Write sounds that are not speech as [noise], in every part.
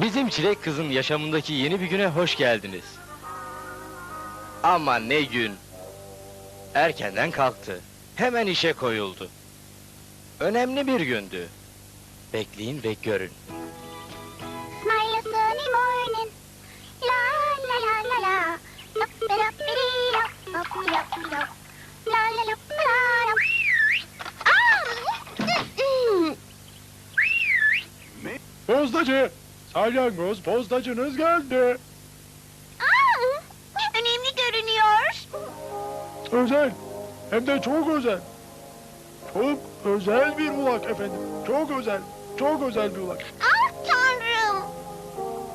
Bizim çilek kızın yaşamındaki yeni bir güne hoş geldiniz. Ama ne gün. Erkenden kalktı. Hemen işe koyuldu. Önemli bir gündü. Bekleyin ve görün. A sunny morning. La la la la la. La la la la la. Ah! Pozdacı! Salyangoz pozdacınız geldi. Ah! Önemli görünüyor. Özel. Hem de çok özel. Çok özel bir ulak efendim. Çok özel. Çok özel bir ulak. Ah tanrım.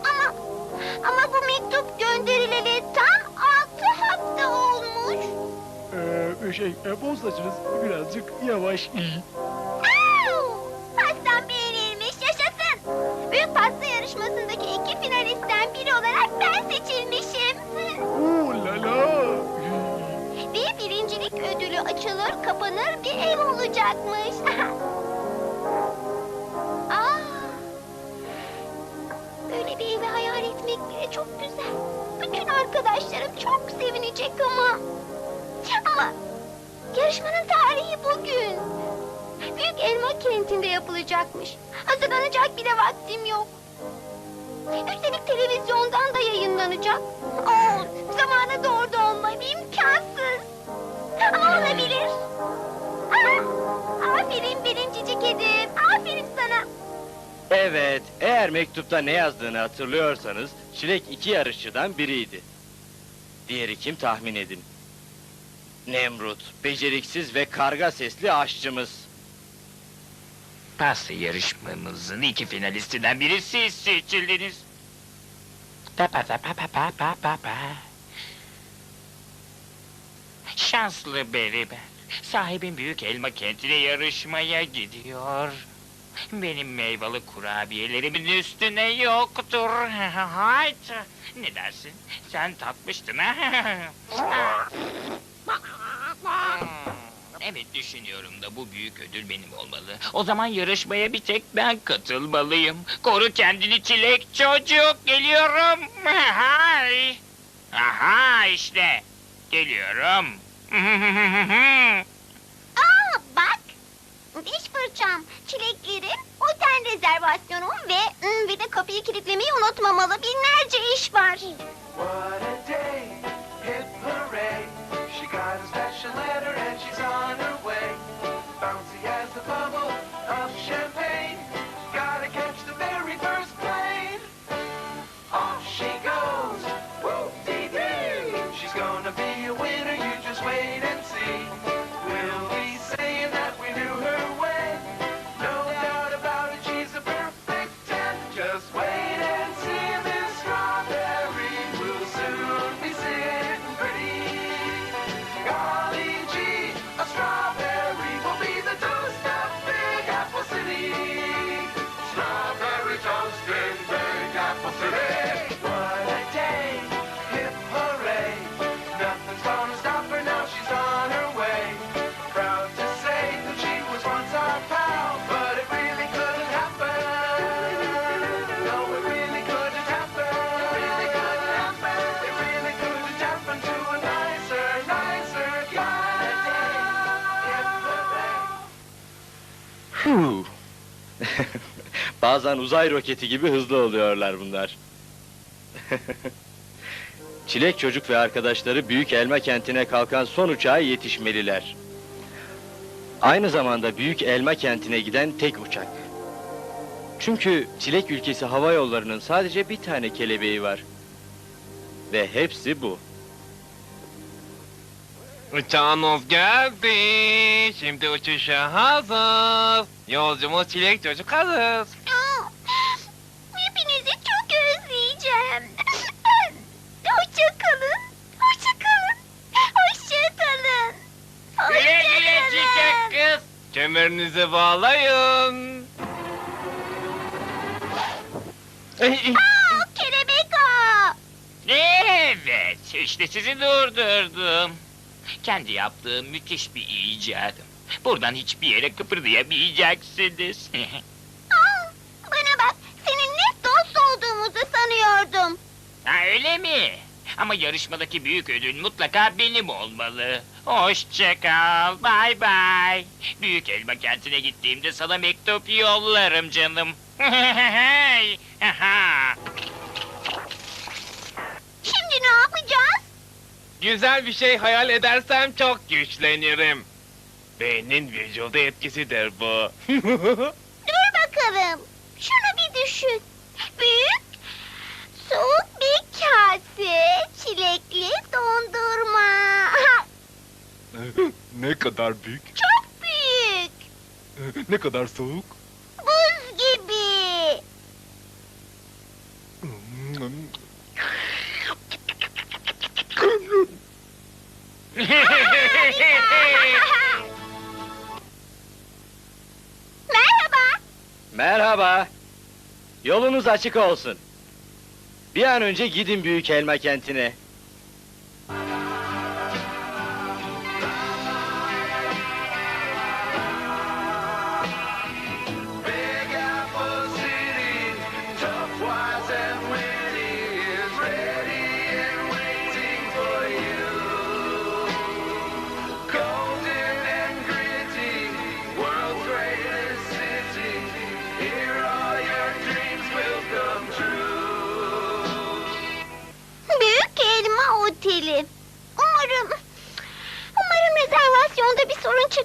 Ama ama bu mektup gönderileli tam altı hafta olmuş. Ee, şey, e, pozdacınız birazcık yavaş. Açılır kapanır bir ev olacakmış. Aa, [laughs] böyle bir evi hayal etmek bile çok güzel. Bütün arkadaşlarım çok sevinecek ama... Ama yarışmanın tarihi bugün. Büyük elma kentinde yapılacakmış. Hazırlanacak bile vaktim yok. Üstelik televizyondan da yayınlanacak. Oo, zamana doğru olmam imkansız. Olabilir. Aa, aferin birincicik kedim. Aferin sana. Evet, eğer mektupta ne yazdığını hatırlıyorsanız, Çilek iki yarışçıdan biriydi. Diğeri kim tahmin edin. Nemrut, beceriksiz ve karga sesli aşçımız. Pasta yarışmamızın iki finalistinden biri siz seçildiniz. Pa pa pa pa pa pa pa pa Şanslı Beriber. Sahibin büyük elma kentine yarışmaya gidiyor. Benim meyveli kurabiyelerimin üstüne yoktur. [laughs] Hayt. Ne dersin? Sen tatmıştın ha? [laughs] Evet düşünüyorum da bu büyük ödül benim olmalı. O zaman yarışmaya bir tek ben katılmalıyım. Koru kendini çilek çocuk. Geliyorum. [laughs] Hay. Aha işte. Geliyorum. [laughs] Aa bak. Diş fırçam, çileklerim, otel rezervasyonum ve bir de kapıyı kilitlemeyi unutmamalı. Binlerce iş var. What a day, Bazen uzay roketi gibi hızlı oluyorlar bunlar. [laughs] Çilek çocuk ve arkadaşları Büyük Elma kentine kalkan son uçağa yetişmeliler. Aynı zamanda Büyük Elma kentine giden tek uçak. Çünkü Çilek ülkesi hava yollarının sadece bir tane kelebeği var. Ve hepsi bu. Uçağımız geldi. Şimdi uçuşa hazır. Yolcumuz çilek çocuk hazır. Kemerinizi bağlayın. Aa, kelebek! Evet, işte sizi durdurdum. Kendi yaptığım müthiş bir icadım. Buradan hiçbir yere kıpırdayamayacaksınız. [laughs] Aa, bana bak, seninle dost olduğumuzu sanıyordum. ha öyle mi? Ama yarışmadaki büyük ödül mutlaka benim olmalı. Hoşça kal. Bay bay. Büyük elma kentine gittiğimde sana mektup yollarım canım. [laughs] Şimdi ne yapacağız? Güzel bir şey hayal edersem çok güçlenirim. Beynin vücuda etkisidir bu. [laughs] Dur bakalım. Şunu bir düşün. Büyük, soğuk bir kase, çilekli dondurma. [gasps] ne kadar büyük, Çok büyük. ne kadar soğuk. Buz gibi. [laughs] Merhaba. Merhaba. Yolunuz açık olsun. Bir an önce gidin büyük elma kentine.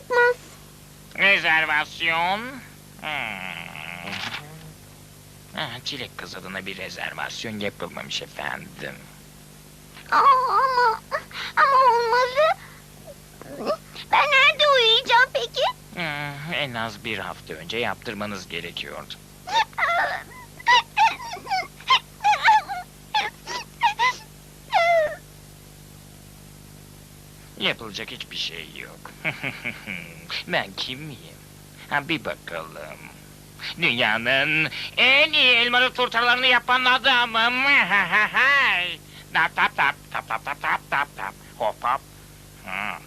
Çıkmaz. Rezervasyon. Hmm. Ha, çilek kız adına bir rezervasyon yapılmamış efendim. Aa, ama... Ama olmalı. Ben nerede uyuyacağım peki? Hmm, en az bir hafta önce yaptırmanız gerekiyordu. Yapılacak hiçbir şey yok. [laughs] ben kim miyim? Ha bir bakalım. Dünyanın en iyi elmalı turtalarını yapan adamım. [laughs] tap tap tap tap tap tap tap tap tap. Hop hop. Ha.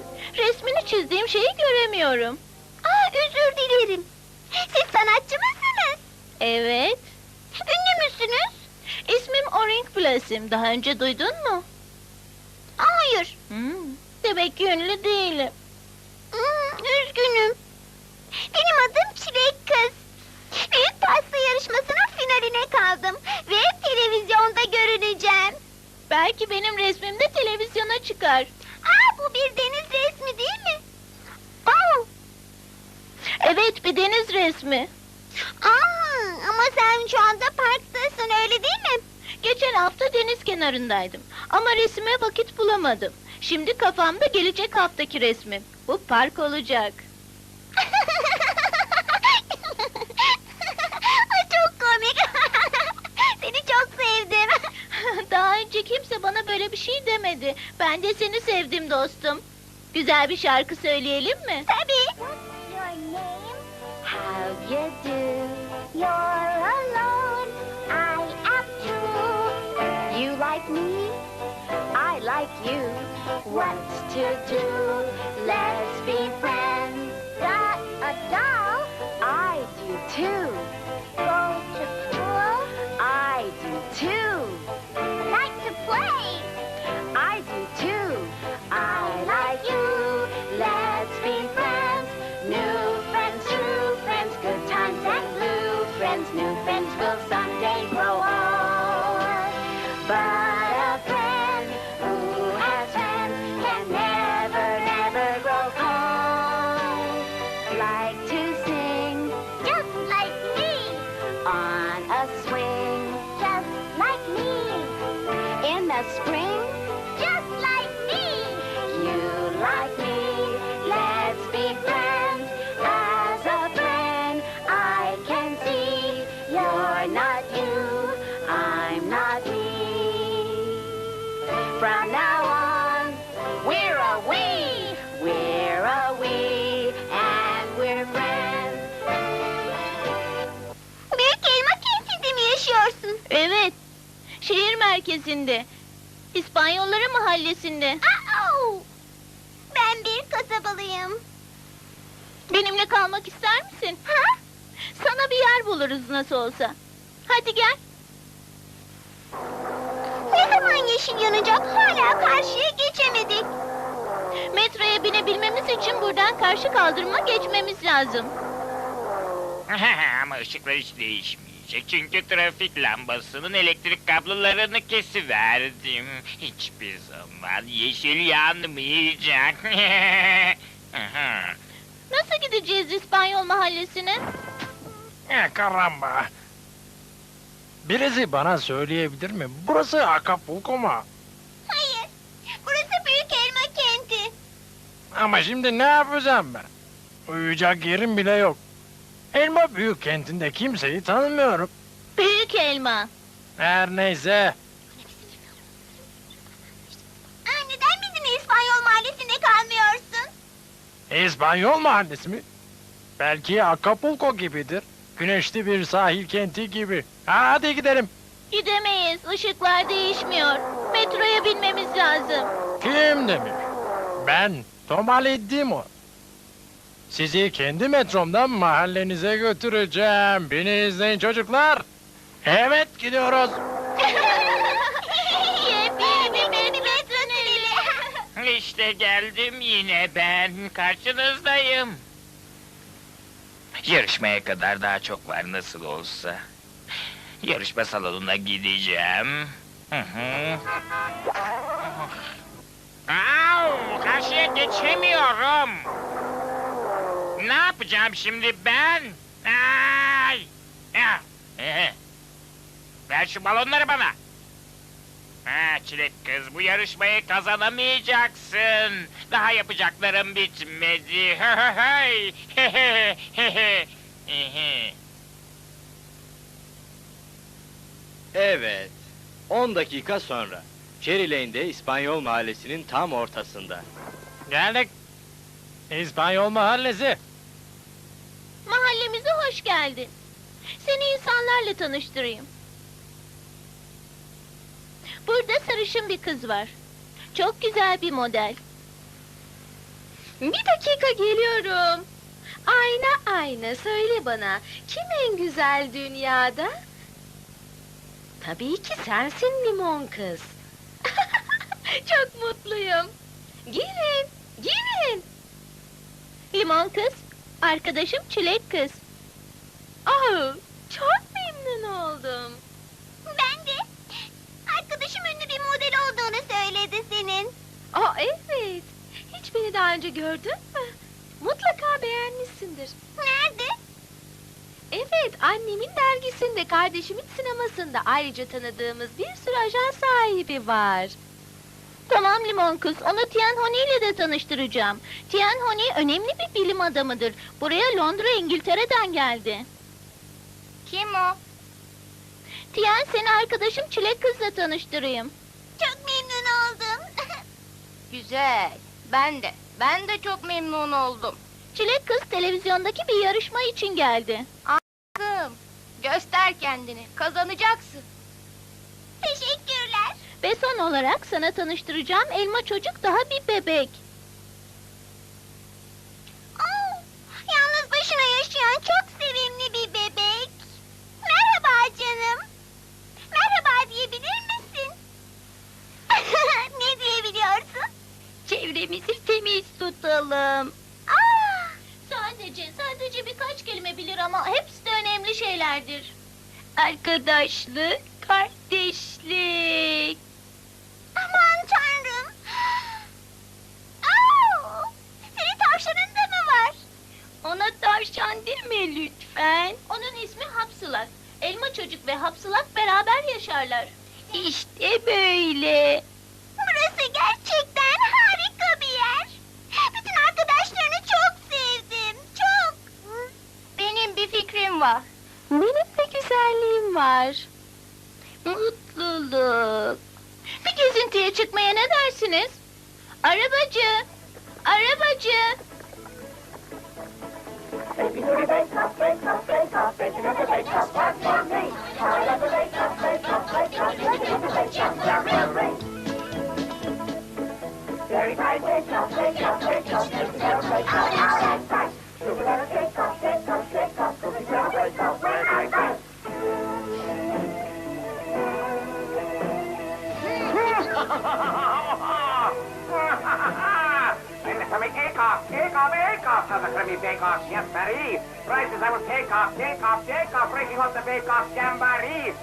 Anlayamadım. Resmini çizdiğim şeyi göremiyorum. Aa, özür dilerim. Siz sanatçı mısınız? Evet. Ünlü müsünüz? İsmim Orange Blossom. Daha önce duydun mu? Hayır. Hmm, demek ki ünlü değilim. Hmm, üzgünüm. Benim adım Çilek Kız. Büyük pasta yarışmasının finaline kaldım. Ve televizyonda görüneceğim. Belki benim resmim de televizyona çıkar. Aa, bu bir deniz resmi değil mi? Aa. Evet bir deniz resmi. Aa, ama sen şu anda parktasın öyle değil mi? Geçen hafta deniz kenarındaydım. Ama resime vakit bulamadım. Şimdi kafamda gelecek haftaki resmim. Bu park olacak. Şey demedi. Ben de seni sevdim dostum. Güzel bir şarkı söyleyelim mi? Tabii. What's your name? How you do? You're alone. I am true. You like me? I like you. What's to do? Let's be friends. Got a doll? I do too. Go to school? I do too. Like to play? Evet. Şehir merkezinde. İspanyollara mahallesinde. Au! Ben bir kasabalıyım. Benimle kalmak ister misin? Ha? Sana bir yer buluruz nasıl olsa. Hadi gel. Ne zaman yeşil yanacak? Hala karşıya geçemedik. Metroya binebilmemiz için buradan karşı kaldırıma geçmemiz lazım. [laughs] Ama ışıklar hiç değişmeyecek. Çünkü trafik lambasının elektrik kablolarını kesiverdim. Hiçbir zaman yeşil yanmayacak. [laughs] Nasıl gideceğiz İspanyol mahallesine? Eh, karamba. Birisi bana söyleyebilir mi? Burası Acapulco mu? Hayır. Burası büyük elma kenti. Ama şimdi ne yapacağım ben? Uyuyacak yerim bile yok. Elma büyük kentinde kimseyi tanımıyorum. Büyük elma. Her neyse. Aa, neden bizim İspanyol mahallesinde kalmıyorsun? İspanyol mahallesi mi? Belki Acapulco gibidir. Güneşli bir sahil kenti gibi. Hadi gidelim. Gidemeyiz. Işıklar değişmiyor. Metroya binmemiz lazım. Kim demiş? Ben Tomali Dimo. Sizi kendi metromdan mahallenize götüreceğim. Beni izleyin çocuklar. Evet gidiyoruz. Yepyeni bir metro tüneli. işte geldim yine ben. Karşınızdayım. Yarışmaya kadar daha çok var nasıl olsa. Yarışma salonuna gideceğim. Hı hı. Au, karşıya geçemiyorum. Ne yapacağım şimdi ben? Ay! Ah, eh. Ver şu balonları bana. Ha, çilek kız bu yarışmayı kazanamayacaksın. Daha yapacaklarım bitmedi. Hey. Evet. 10 dakika sonra. Cherry Lane'de İspanyol mahallesinin tam ortasında. Geldik. İspanyol mahallesi. Mahallemize hoş geldin. Seni insanlarla tanıştırayım. Burada sarışın bir kız var. Çok güzel bir model. Bir dakika geliyorum. Ayna ayna söyle bana kim en güzel dünyada? Tabii ki sensin limon kız. [laughs] Çok mutluyum. Girin, girin. Limon kız, arkadaşım çilek kız. Çok memnun oldum. Ben de. Arkadaşım ünlü bir model olduğunu söyledi senin. Aa evet. Hiç beni daha önce gördün mü? Mutlaka beğenmişsindir. Nerede? Evet, annemin dergisinde, kardeşimin sinemasında ayrıca tanıdığımız bir sürü ajan sahibi var. Tamam limon kız, onu Tienhoni ile de tanıştıracağım. Tienhoni önemli bir bilim adamıdır. Buraya Londra, İngiltere'den geldi. Kim o? Tien seni arkadaşım Çilek kızla tanıştırayım. Çok memnun oldum. [laughs] Güzel. Ben de. Ben de çok memnun oldum. Çilek kız televizyondaki bir yarışma için geldi. Kızım, göster kendini. Kazanacaksın. Teşekkürler. Ve son olarak sana tanıştıracağım elma çocuk daha bir bebek. Oo, yalnız başına yaşayan çok sevimli bir bebek. Canım. Merhaba diyebilir misin? [laughs] ne diyebiliyorsun? Çevremizi temiz tutalım. Aa, Sadece, sadece birkaç kelime bilir ama hepsi de önemli şeylerdir. Arkadaşlık, kardeşlik. aman tanrım. Oo, senin tavşanın da mı var? Ona tavşan deme lütfen. Onun ismi Hapsılak. Elma çocuk ve Hapsılak beraber yaşarlar. İşte böyle. Burası gerçekten harika bir yer. Bütün arkadaşlarını çok sevdim. Çok. Benim bir fikrim var. Benim de güzelliğim var. Mutluluk. Bir gezintiye çıkmaya ne dersiniz? Arabacı, arabacı. Break up, break up, break up, break another break up, one, one, three. Try another break the creamy bake-off, yes, Marie. Prices I will take off, take off, take off, breaking off the bake-off jamboree.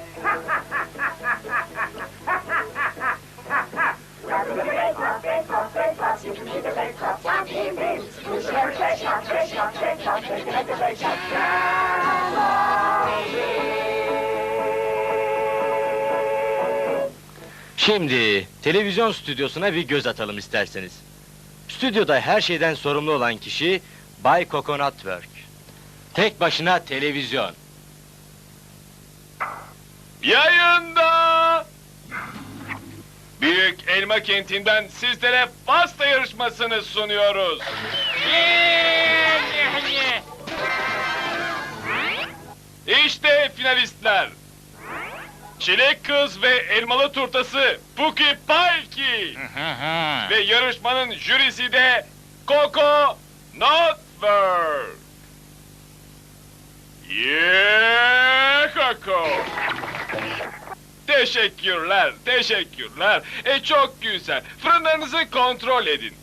Şimdi televizyon stüdyosuna bir göz atalım isterseniz. Stüdyoda her şeyden sorumlu olan kişi Bay Coconut Work. Tek başına televizyon. Yayında! Büyük Elma Kenti'nden sizlere pasta yarışmasını sunuyoruz. İşte finalistler. Çilek Kız ve Elmalı Turtası Puki Palki. ve yarışmanın jürisi de Coco Notberg. Yeah, Coco. Teşekkürler, teşekkürler. E çok güzel. Fırınlarınızı kontrol edin.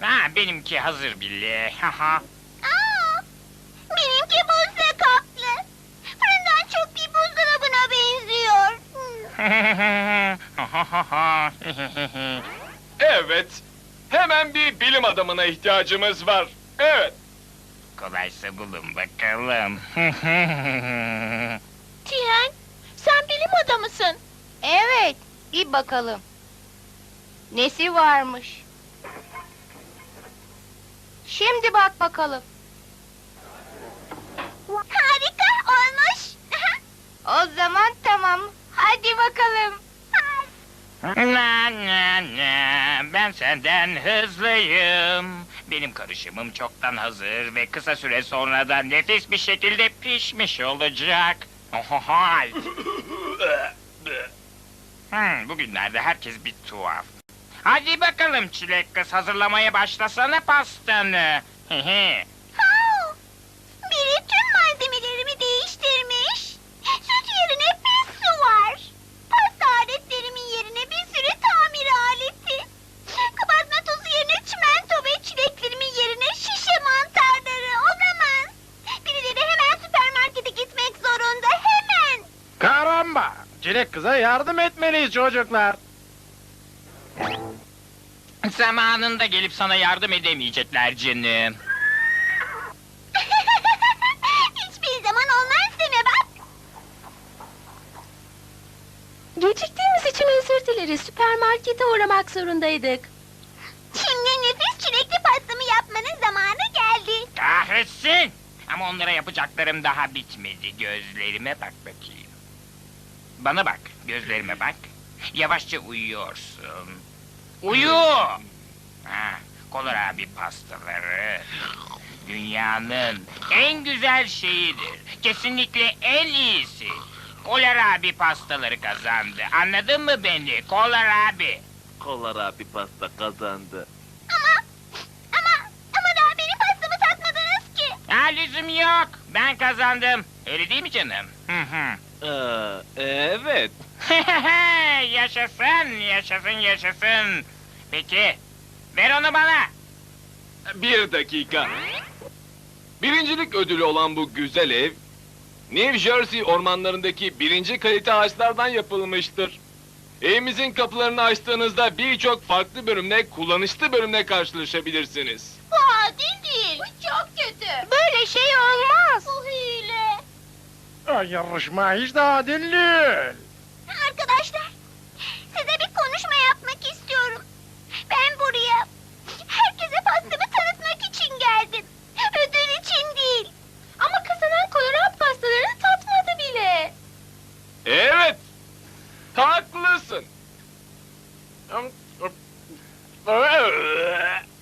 Ha, benimki hazır bile. Haha. Aa, benimki buzda kaplı. Fırından çok iyi buzdolabına benziyor. Hmm. [laughs] Evet, hemen bir bilim adamına ihtiyacımız var. Evet, Kolaysa bulun bakalım. [laughs] Tien, sen bilim adamısın. Evet, bir bakalım. Nesi varmış? Şimdi bak bakalım. Harika olmuş. O zaman tamam. Hadi bakalım. Na na na, ben senden hızlıyım. Benim karışımım çoktan hazır ve kısa süre sonra da nefis bir şekilde pişmiş olacak. Ohohay. [laughs] hmm, bugünlerde herkes bir tuhaf. Hadi bakalım çilek kız hazırlamaya başlasana pastanı. Hehe. Çilek kıza yardım etmeliyiz çocuklar. Zamanında gelip sana yardım edemeyecekler canım. [laughs] Hiçbir zaman olmaz deme bak. Geciktiğimiz için özür dileriz. Süpermarkete uğramak zorundaydık. Şimdi nefis çilekli pastamı yapmanın zamanı geldi. Kahretsin! Ama onlara yapacaklarım daha bitmedi. Gözlerime bak bakayım. Bana bak, gözlerime bak. Yavaşça uyuyorsun. Uyu! Ha, Kolar abi pastaları dünyanın en güzel şeyidir. Kesinlikle en iyisi. Kolar abi pastaları kazandı. Anladın mı beni? Kolar abi. Kolar abi pasta kazandı. Ama, ama, ama daha benim pastamı tatmadınız ki. Ha lüzum yok. Ben kazandım. Öyle değil mi canım? Hı hı. Ee, evet. [laughs] yaşasın, yaşasın, yaşasın. Peki, ver onu bana. bir dakika. Birincilik ödülü olan bu güzel ev, New Jersey ormanlarındaki birinci kalite ağaçlardan yapılmıştır. Evimizin kapılarını açtığınızda birçok farklı bölümle, kullanışlı bölümle karşılaşabilirsiniz. Bu adil değil. Bu çok kötü. Böyle şey olmaz. Yarışma hiç de adil değil. Arkadaşlar, size bir konuşma yapmak istiyorum. Ben buraya herkese pastamı tanıtmak için geldim. Ödül için değil. Ama kazanan kolorant pastalarını tatmadı bile. Evet, haklısın.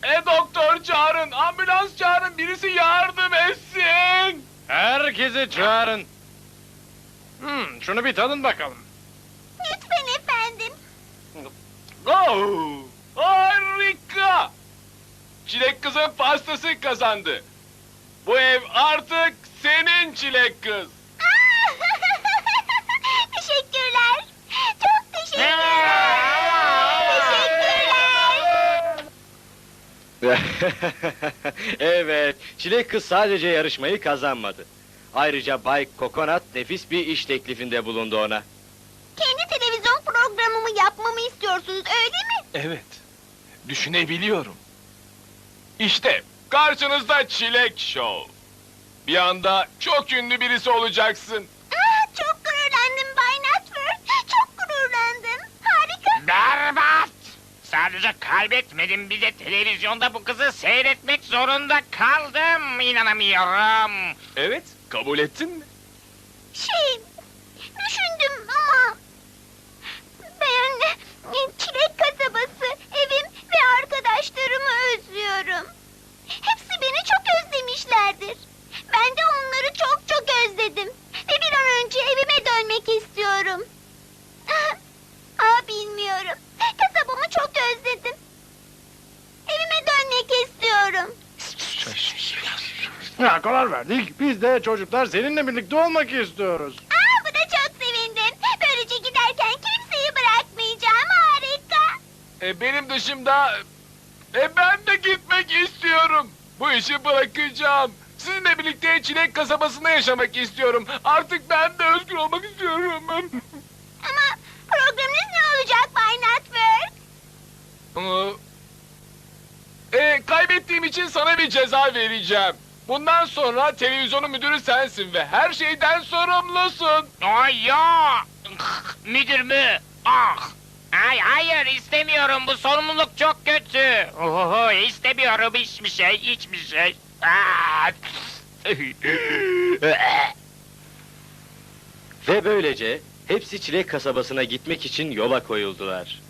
E doktor çağırın, ambulans çağırın, birisi yardım etsin. Herkesi çağırın. Hmm, şunu bir tadın bakalım. Lütfen efendim. Oh, harika! Çilek kızın pastası kazandı. Bu ev artık senin çilek kız. [laughs] teşekkürler. Çok teşekkürler. [laughs] teşekkürler. [laughs] evet, Çilek Kız sadece yarışmayı kazanmadı. Ayrıca Bay Kokonat nefis bir iş teklifinde bulundu ona. Kendi televizyon programımı yapmamı istiyorsunuz öyle mi? Evet. Düşünebiliyorum. İşte karşınızda Çilek Show. Bir anda çok ünlü birisi olacaksın. Aa, çok gururlandım Bay Nutford. Çok gururlandım. Harika. Berbat! Sadece kaybetmedim bir de televizyonda bu kızı seyretmek zorunda kaldım. İnanamıyorum. Evet, kabul ettin mi? Şey, düşündüm ama... Ben çilek kasabası, evim ve arkadaşlarımı özlüyorum. Özledim. Ve bir an önce evime dönmek istiyorum. [laughs] Aa, bilmiyorum. Kasabamı çok özledim. Evime dönmek istiyorum. Ya karar verdik. Biz de çocuklar seninle birlikte olmak istiyoruz. Aa, bu da çok sevindim. Böylece giderken kimseyi bırakmayacağım. Harika. E, benim dışımda... E, ben de gitmek istiyorum. Bu işi bırakacağım. Sizinle birlikte Çilek kasabasında yaşamak istiyorum. Artık ben de özgür olmak istiyorum. Ama programınız ne olacak Bay Nutberg? Ee, kaybettiğim için sana bir ceza vereceğim. Bundan sonra televizyonun müdürü sensin ve her şeyden sorumlusun. Ay ya! Müdür mü? Ah! Ay hayır istemiyorum bu sorumluluk çok kötü. Oho istemiyorum hiçbir şey hiçbir şey. Ah! Ve böylece hepsi Çilek kasabasına gitmek için yola koyuldular.